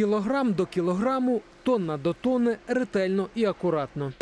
Кілограм до кілограму, тонна до тонни, ретельно і акуратно.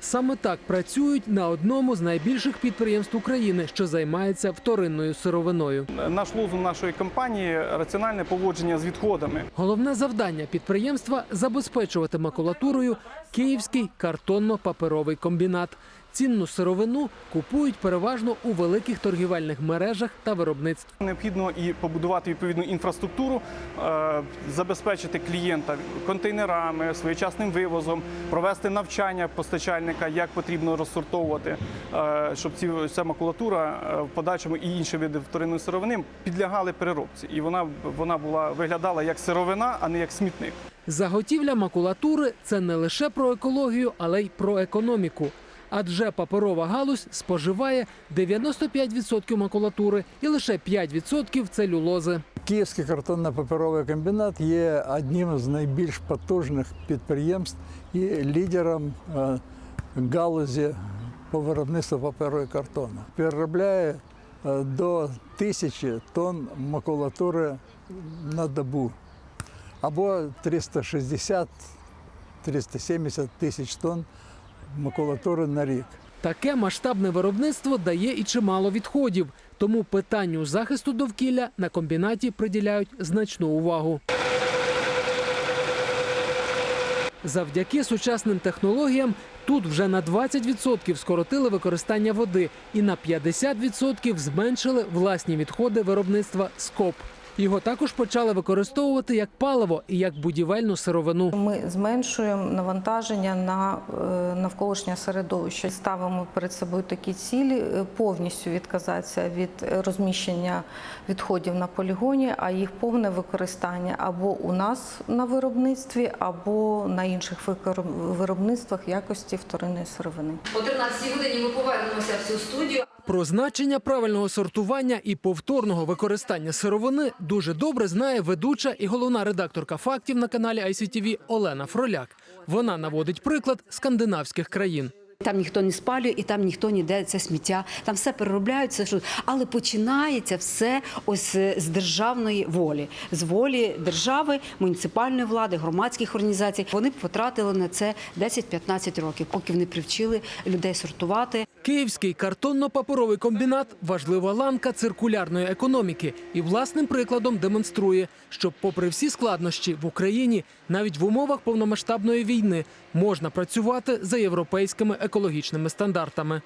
Саме так працюють на одному з найбільших підприємств України, що займається вторинною сировиною. Наш лозунг нашої компанії раціональне поводження з відходами. Головне завдання підприємства забезпечувати макулатурою Київський картонно-паперовий комбінат. Цінну сировину купують переважно у великих торгівельних мережах та виробництв. Необхідно і побудувати відповідну інфраструктуру, е, забезпечити клієнта контейнерами, своєчасним вивозом, провести навчання постачальника, як потрібно розсортовувати, е, щоб ці ця макулатура е, в подальшому і інші види вторинної сировини підлягали переробці, і вона вона була виглядала як сировина, а не як смітник. Заготівля макулатури це не лише про екологію, але й про економіку. Адже паперова галузь споживає 95% макулатури і лише 5% целюлози. Київський картонно-паперовий комбінат є одним з найбільш потужних підприємств і лідером е, галузі по виробництву паперу і картону. Переробляє е, до тисячі тонн макулатури на добу або 360-370 тисяч тонн макулатури на рік. Таке масштабне виробництво дає і чимало відходів, тому питанню захисту довкілля на комбінаті приділяють значну увагу. Завдяки сучасним технологіям тут вже на 20% скоротили використання води і на 50% зменшили власні відходи виробництва скоп. Його також почали використовувати як паливо і як будівельну сировину. Ми зменшуємо навантаження на е, навколишнє середовище. Ставимо перед собою такі цілі е, повністю відказатися від розміщення відходів на полігоні, а їх повне використання або у нас на виробництві, або на інших виробництвах якості вторинної сировини. О 13 годині ми повернемося в цю студію. Про значення правильного сортування і повторного використання сировини дуже добре знає ведуча і головна редакторка фактів на каналі ICTV Олена Фроляк. Вона наводить приклад скандинавських країн. Там ніхто не спалює і там ніхто ніде це сміття. Там все переробляється, але починається все ось е, з державної волі, з волі держави, муніципальної влади, громадських організацій. Вони потратили на це 10-15 років, поки вони привчили людей сортувати. Київський картонно-паперовий комбінат важлива ланка циркулярної економіки і власним прикладом демонструє, що, попри всі складнощі в Україні, навіть в умовах повномасштабної війни можна працювати за європейськими екологічними стандартами.